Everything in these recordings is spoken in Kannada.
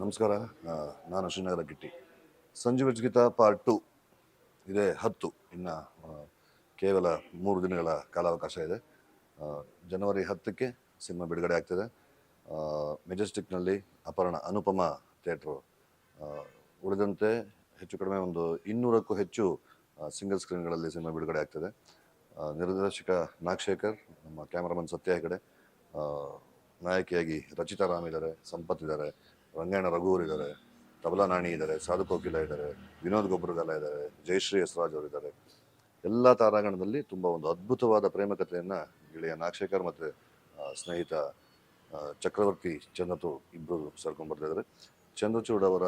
ನಮಸ್ಕಾರ. ನಾನು ಶ್ರೀನಗರ ಗಿಟ್ಟಿ. ಸಂಜು ಪಾರ್ಟ್ ಟು ಇದೆ, ಹತ್ತು. ಇನ್ನು ಕೇವಲ ಮೂರು ದಿನಗಳ ಕಾಲಾವಕಾಶ ಇದೆ. ಜನವರಿ ಹತ್ತಕ್ಕೆ ಸಿನಿಮಾ ಬಿಡುಗಡೆ ಆಗ್ತಿದೆ. ಮೆಜೆಸ್ಟಿಕ್ನಲ್ಲಿ ಅಪರ್ಣ ಅನುಪಮ ಥಿಯೇಟ್ರು. ಉಳಿದಂತೆ ಹೆಚ್ಚು ಕಡಿಮೆ ಒಂದು ಇನ್ನೂರಕ್ಕೂ ಹೆಚ್ಚು ಸಿಂಗಲ್ ಸ್ಕ್ರೀನ್ಗಳಲ್ಲಿ ಸಿನಿಮಾ ಬಿಡುಗಡೆ ಆಗ್ತದೆ. ನಿರ್ದೇಶಕ ನಾಗಶೇಖರ್, ನಮ್ಮ ಕ್ಯಾಮ್ರಾಮನ್ ಸತ್ಯ ಹೆಗಡೆ ನಾಯಕಿಯಾಗಿ ರಚಿತಾ ರಾಮ್ ಇದ್ದಾರೆ, ಸಂಪತ್ ಇದ್ದಾರೆ ರಂಗಾಯಣ ರಘುವರ್ ಇದ್ದಾರೆ, ತಬಲಾ ನಾಣಿ ಇದ್ದಾರೆ, ಸಾಧು ಕೋಕಿಲ ಇದ್ದಾರೆ, ವಿನೋದ್ ಗೊಬ್ಬರಗಾಲ ಇದ್ದಾರೆ, ಜಯಶ್ರೀ ಯಸ್ರಾಜ್ ಅವರು ಇದ್ದಾರೆ. ಎಲ್ಲ ತಾರಾಗಣದಲ್ಲಿ ತುಂಬ ಒಂದು ಅದ್ಭುತವಾದ ಪ್ರೇಮ ಕಥೆಯನ್ನು ಗೆಳೆಯ ನಾಗಶೇಖರ್ ಮತ್ತು ಸ್ನೇಹಿತ ಚಕ್ರವರ್ತಿ ಚಂದ್ರಚೂಡ್ ಇಬ್ಬರು ಸೇರ್ಕೊಂಡು ಬರ್ತಾಯಿದ್ದಾರೆ ಚಂದ್ರಚೂಡ್ ಅವರ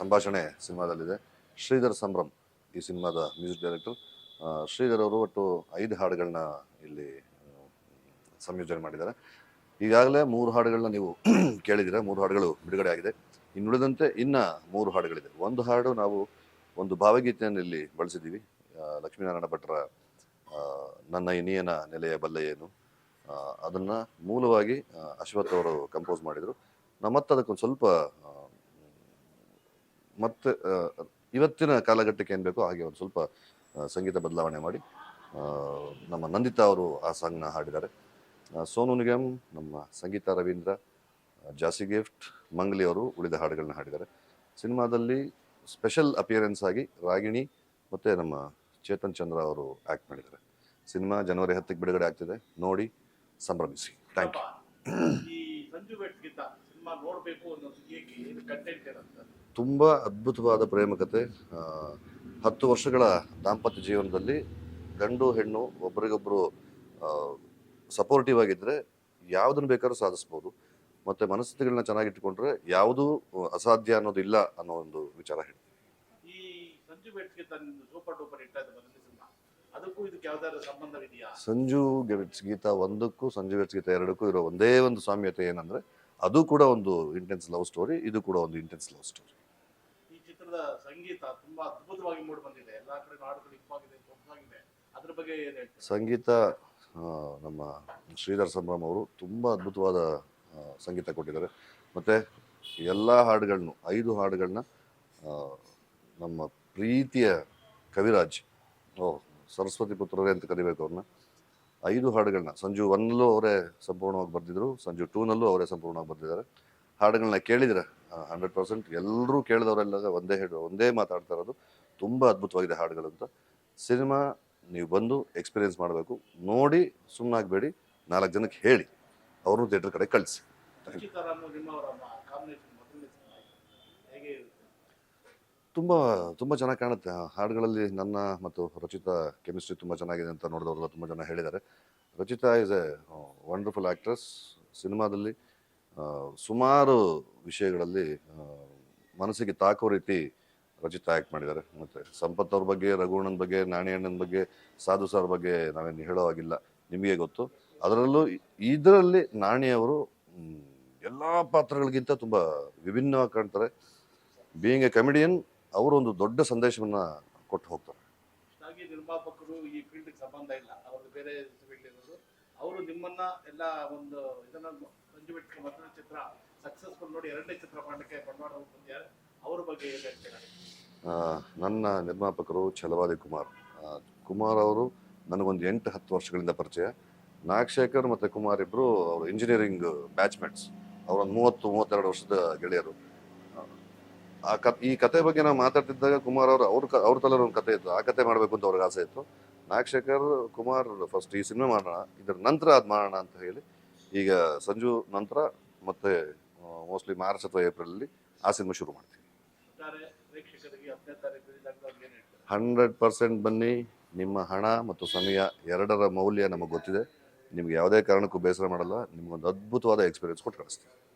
ಸಂಭಾಷಣೆ ಸಿನಿಮಾದಲ್ಲಿದೆ. ಶ್ರೀಧರ್ ಸಂಭ್ರಮ್ ಈ ಸಿನಿಮಾದ ಮ್ಯೂಸಿಕ್ ಡೈರೆಕ್ಟರ್. ಶ್ರೀಧರ್ ಅವರು ಒಟ್ಟು ಐದು ಹಾಡುಗಳನ್ನ ಇಲ್ಲಿ ಸಂಯೋಜನೆ ಮಾಡಿದ್ದಾರೆ. ಈಗಾಗಲೇ ಮೂರು ಹಾಡುಗಳನ್ನ ನೀವು ಕೇಳಿದಿರ ಮೂರು ಹಾಡುಗಳು ಬಿಡುಗಡೆ ಆಗಿದೆ. ಇನ್ನುಳಿದಂತೆ ಇನ್ನ ಮೂರು ಹಾಡುಗಳಿದೆ. ಒಂದು ಹಾಡು ನಾವು ಒಂದು ಭಾವಗೀತೆಯನ್ನು ಇಲ್ಲಿ ಬಳಸಿದ್ದೀವಿ. ಲಕ್ಷ್ಮೀನಾರಾಯಣ ಭಟ್ರ ನನ್ನ ಇನಿಯನ ನೆಲೆಯ ಬಲ್ಲೆಯೇನು ಏನು ಅದನ್ನು ಮೂಲವಾಗಿ ಅಶ್ವಥ್ ಅವರು ಕಂಪೋಸ್ ಮಾಡಿದರು. ನಾವು ಮತ್ತೆ ಅದಕ್ಕೊಂದು ಸ್ವಲ್ಪ ಮತ್ತೆ ಇವತ್ತಿನ ಕಾಲಘಟ್ಟಕ್ಕೆ ಏನು ಬೇಕೋ ಹಾಗೆ ಒಂದು ಸ್ವಲ್ಪ ಸಂಗೀತ ಬದಲಾವಣೆ ಮಾಡಿ ನಮ್ಮ ನಂದಿತಾ ಅವರು ಆ ಸಾಂಗ್ನ ಹಾಡಿದ್ದಾರೆ. ಸೋನು ನಿಗಮ್ ನಮ್ಮ ಸಂಗೀತ ರವೀಂದ್ರ ಜಾಸಿ ಗಿಫ್ಟ್ ಮಂಗ್ಲಿ ಅವರು ಉಳಿದ ಹಾಡುಗಳನ್ನ ಹಾಡಿದ್ದಾರೆ. ಸಿನಿಮಾದಲ್ಲಿ ಸ್ಪೆಷಲ್ ಅಪಿಯರೆನ್ಸ್ ಆಗಿ ರಾಗಿಣಿ ಮತ್ತು ನಮ್ಮ ಚೇತನ್ ಚಂದ್ರ ಅವರು ಆ್ಯಕ್ಟ್ ಮಾಡಿದ್ದಾರೆ. ಸಿನಿಮಾ ಜನವರಿ ಹತ್ತಕ್ಕೆ ಬಿಡುಗಡೆ ಆಗ್ತಿದೆ. ನೋಡಿ ಸಂಭ್ರಮಿಸಿ. ಥ್ಯಾಂಕ್ ಯು ತುಂಬ ಅದ್ಭುತವಾದ ಪ್ರೇಮ ಕತೆ ಹತ್ತು ವರ್ಷಗಳ ದಾಂಪತ್ಯ ಜೀವನದಲ್ಲಿ ಗಂಡು ಹೆಣ್ಣು ಒಬ್ರಿಗೊಬ್ರು ಸಪೋರ್ಟಿವ್ ಆಗಿದ್ದರೆ ಯಾವುದನ್ನು ಬೇಕಾದ್ರೂ ಸಾಧಿಸ್ಬೋದು. ಮತ್ತು ಮನಸ್ಥಿತಿಗಳನ್ನ ಚೆನ್ನಾಗಿಟ್ಟುಕೊಂಡ್ರೆ ಯಾವುದೂ ಅಸಾಧ್ಯ ಅನ್ನೋದಿಲ್ಲ ಅನ್ನೋ ಒಂದು ವಿಚಾರ ಹೇಳ್ತೀನಿ. ಸಂಜು ಗೆಟ್ಸ್ ಗೀತಾ ಒಂದಕ್ಕೂ ಸಂಜು ಗೆಟ್ಸ್ ಗೀತಾ ಎರಡಕ್ಕೂ ಇರೋ ಒಂದೇ ಒಂದು ಸಾಮ್ಯತೆ ಏನಂದ್ರೆ ಅದು ಕೂಡ ಒಂದು ಇಂಟೆನ್ಸ್ ಲವ್ ಸ್ಟೋರಿ ಇದು ಕೂಡ ಒಂದು ಇಂಟೆನ್ಸ್ ಲವ್ ಸ್ಟೋರಿ ಈ ಚಿತ್ರದ ಸಂಗೀತ ತುಂಬಾ ಅದ್ಭುತವಾಗಿ ಮೂಡಿ ಬಂದಿದೆ. ಎಲ್ಲಾ ಕಡೆ ಹಾಡುಗಳು ಅದ್ರ ಬಗ್ಗೆ ಸಂಗೀತ ನಮ್ಮ ಶ್ರೀಧರ್ ಸಂಭ್ರಮ್ ಅವರು ತುಂಬ ಅದ್ಭುತವಾದ ಸಂಗೀತ ಕೊಟ್ಟಿದ್ದಾರೆ. ಮತ್ತು ಎಲ್ಲ ಹಾಡುಗಳನ್ನು ಐದು ಹಾಡುಗಳನ್ನ ನಮ್ಮ ಪ್ರೀತಿಯ ಕವಿರಾಜ್, ಓ, ಸರಸ್ವತಿ ಪುತ್ರರೇ ಅಂತ ಕರಿಬೇಕು ಅವ್ರನ್ನ. ಐದು ಹಾಡುಗಳನ್ನ ಸಂಜು ಒನ್ನಲ್ಲೂ ಅವರೇ ಸಂಪೂರ್ಣವಾಗಿ ಬರೆದಿದ್ರು, ಸಂಜು ಟೂನಲ್ಲೂ ಅವರೇ ಸಂಪೂರ್ಣವಾಗಿ ಬರೆದಿದ್ದಾರೆ. ಹಾಡುಗಳನ್ನ ಕೇಳಿದರೆ ಹಂಡ್ರೆಡ್ ಪರ್ಸೆಂಟ್ ಎಲ್ಲರೂ ಕೇಳಿದವರೆಲ್ಲ ಒಂದೇ ಹೇಳು, ಒಂದೇ ಮಾತಾಡ್ತಾ ಇರೋದು ತುಂಬ ಅದ್ಭುತವಾಗಿದೆ ಹಾಡುಗಳು ಅಂತ. ಸಿನಿಮಾ ನೀವು ಬಂದು ಎಕ್ಸ್ಪೀರಿಯನ್ಸ್ ಮಾಡಬೇಕು. ನೋಡಿ ಸುಮ್ಮನಾಗಬೇಡಿ ನಾಲ್ಕು ಜನಕ್ಕೆ ಹೇಳಿ. ಅವ್ರನ್ನೂ ಥಿಯೇಟರ್ ಕಡೆ ಕಳಿಸಿ. ತುಂಬ ತುಂಬ ಚೆನ್ನಾಗಿ ಕಾಣುತ್ತೆ. ಹಾಡುಗಳಲ್ಲಿ ನನ್ನ ಮತ್ತು ರಚಿತಾ ಕೆಮಿಸ್ಟ್ರಿ ತುಂಬ ಚೆನ್ನಾಗಿದೆ ಅಂತ ನೋಡಿದವರೆಲ್ಲ ತುಂಬ ಜನ ಹೇಳಿದ್ದಾರೆ. Rachita is a wonderful actress cinema ಸುಮಾರು ವಿಷಯಗಳಲ್ಲಿ ಮನಸ್ಸಿಗೆ ತಾಕೋ ರೀತಿ ರಚಿತಾ ಆ್ಯಕ್ಟ್ ಮಾಡಿದ್ದಾರೆ. ಮತ್ತು ಸಂಪತ್ ಅವ್ರ ಬಗ್ಗೆ ರಘುವಣ್ಣನ ಬಗ್ಗೆ ನಾಣಿ ಬಗ್ಗೆ, ಸಾಧು ಸರ್ ಬಗ್ಗೆ ನಾವೇನು ಹೇಳೋ ಹಾಗಿಲ್ಲ. ನಿಮಗೆ ಗೊತ್ತು. ಅದರಲ್ಲೂ ಇದರಲ್ಲಿ ನಾಣಿಯವರು ಎಲ್ಲ ಪಾತ್ರಗಳಿಗಿಂತ ತುಂಬ ವಿಭಿನ್ನವಾಗಿ ಕಾಣ್ತಾರೆ. ಬೀಯಿಂಗ್ ಎ ಕಮಿಡಿಯನ್ ಅವರು ಒಂದು ದೊಡ್ಡ ಸಂದೇಶವನ್ನು ಕೊಟ್ಟು ಹೋಗ್ತಾರೆ. ಬೇರೆ ಅವರು ನಿಮ್ಮನ್ನ ಎಲ್ಲ ಸಕ್ಸಸ್ಫುಲ್ ನೋಡಿ ಎರಡನೇ ಚಿತ್ರ ಮಾಡಲಿಕ್ಕೆ ಬಂಡವಾಳ ಅವ್ರ ಬಗ್ಗೆ ನನ್ನ ನಿರ್ಮಾಪಕರು ಛಲವಾದಿ ಕುಮಾರ್. ಕುಮಾರ್ ಅವರು ನನಗೊಂದು ಎಂಟು, ಹತ್ತು ವರ್ಷಗಳಿಂದ ಪರಿಚಯ. ನಾಗಶೇಖರ್ ಮತ್ತು ಕುಮಾರ್ ಇಬ್ಬರು ಅವರು ಇಂಜಿನಿಯರಿಂಗ್ ಬ್ಯಾಚ್ಮೆಂಟ್ಸ್ ಅವರೊಂದು ಮೂವತ್ತು, ಮೂವತ್ತೆರಡು ವರ್ಷದ ಗೆಳೆಯರು. ಆ ಕ ಈ ಕತೆ ಬಗ್ಗೆ ನಾವು ಮಾತಾಡ್ತಿದ್ದಾಗ ಕುಮಾರ್ ಅವರು, ಅವ್ರ ಕ, ಅವ್ರ ತಲೆಯಲ್ಲಿ ಒಂದು ಕತೆ ಇತ್ತು. ಆ ಕತೆ ಮಾಡಬೇಕು ಅಂತ ಅವ್ರಿಗೆ ಆಸೆ ಇತ್ತು. ನಾಗಶೇಖರ್, ಕುಮಾರ್ ಫಸ್ಟ್ ಈ ಸಿನಿಮಾ ಮಾಡೋಣ, ಇದರ ನಂತರ ಅದು ಮಾಡೋಣ ಅಂತ ಹೇಳಿ ಈಗ ಸಂಜು ನಂತರ ಮತ್ತೆ ಮೋಸ್ಟ್ಲಿ ಮಾರ್ಚ್ ಅಥವಾ ಏಪ್ರಿಲಲ್ಲಿ ಆ ಸಿನಿಮಾ ಶುರು ಮಾಡ್ತೀವಿ. ಹಂಡ್ರೆಡ್ ಪರ್ಸೆಂಟ್ ಬನ್ನಿ. ನಿಮ್ಮ ಹಣ ಮತ್ತು ಸಮಯ ಎರಡರ ಮೌಲ್ಯ ನಮಗೆ ಗೊತ್ತಿದೆ. ನಿಮ್ಗೆ ಯಾವುದೇ ಕಾರಣಕ್ಕೂ ಬೇಸರ ಮಾಡಲ್ಲ. ನಿಮ್ಗೊಂದು ಅದ್ಭುತವಾದ ಎಕ್ಸ್ಪೀರಿಯನ್ಸ್ ಕೊಟ್ಟು ಕಳಿಸ್ತೀವಿ